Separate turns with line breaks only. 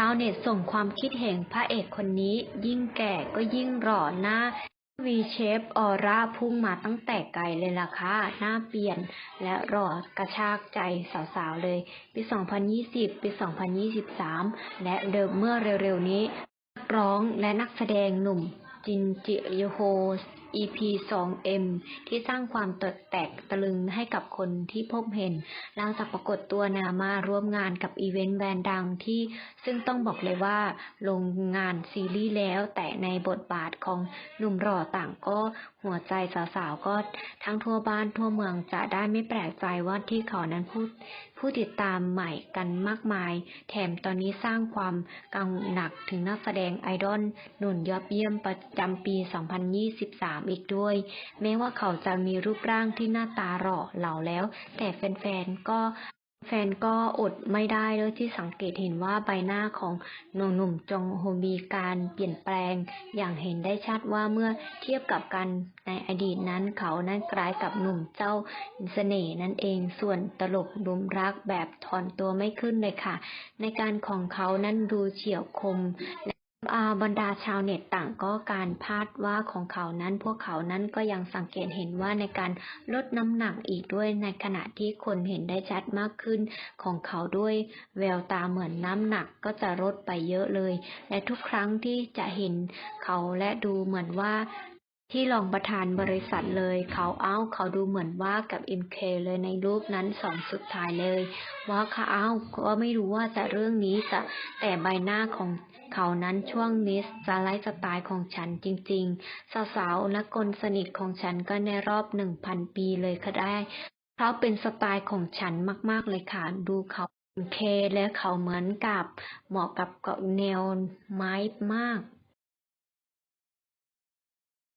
ชาวเน็ตส่งความคิดเห็นพระเอกคนนี้ ยิ่งแก่ก็ยิ่งหล่อหน้าวีเชฟออร่าพุ่งมาตั้งแต่ไกลเลยล่ะค่ะ หน้าเปลี่ยนและหล่อกระชากใจสาวๆเลย ปี 2020 ปี 2023 และเดิมเมื่อเร็วๆนี้นักร้องและนักแสดงหนุ่มจินจิโยโฮ EP 2M ที่สร้างความตดแตกตะลึงให้กับคนที่พบเห็นหลังจากปรากฏตัวนามาร่วมงานกับอีเวนต์แบรนด์ดังที่ซึ่งต้องบอกเลยว่า ลงงานซีรีส์แล้ว แต่ในบทบาทของหนุ่มหล่อต่างก็หัวใจสาวๆก็ทั้งทั่วบ้านทั่วเมืองจะได้ไม่แปลกใจว่าที่เขานั้นพูดผู้ติดตามใหม่กันมากมาย แถมตอนนี้สร้างความกังวลหนักถึงนักแสดงไอดอลหนุ่นยอดเยี่ยมประจำปี 2023 อีกด้วย แม้ว่าเขาจะมีรูปร่างที่หน้าตาหล่อเหลาแล้ว แต่แฟนๆก็ แฟนก็อดไม่ได้เลยที่สังเกตเห็นว่าใบหน้าของหนุ่มหนุ่มจงโฮมีการเปลี่ยนแปลง อย่างเห็นได้ชัดว่าเมื่อเทียบกับกันในอดีตนั้นเขานั้นกลายกับหนุ่มเจ้าเสน่ห์นั่นเอง ส่วนตลกดุมรักแบบถอนตัวไม่ขึ้นเลยค่ะ ในการของเขานั้นดูเฉียวคม บรรดาชาวเน็ตต่างก็การพาดว่าของเขานั้น พวกเขานั้นก็ยังสังเกตเห็นว่าในการลดน้ำหนักอีกด้วยในขณะที่คนเห็นได้ชัดมากขึ้นของเขาด้วยแววตาเหมือนน้ำหนักก็จะลดไปเยอะเลย และทุกครั้งที่จะเห็นเขาและดูเหมือนว่าที่รองประธานบริษัทเลย เขาเอ้าเขาดูเหมือนว่ากับ MK เลยในรูปนั้นสองสุดท้ายเลย ว่าเขาเอ้าก็ไม่รู้ว่าจะเรื่องนี้จะแต่ใบหน้าของ เขานั้นช่วงนี้จะไลฟ์สไตล์ของฉันจริงๆ สาวๆและคนสนิทของฉันก็ในรอบหนึ่งพันปีเลยก็ได้เพราะเป็นสไตล์ของฉันมากๆเลยค่ะ ดูเขาเคและเขาเหมือนกับเหมาะกับแนวไม้มาก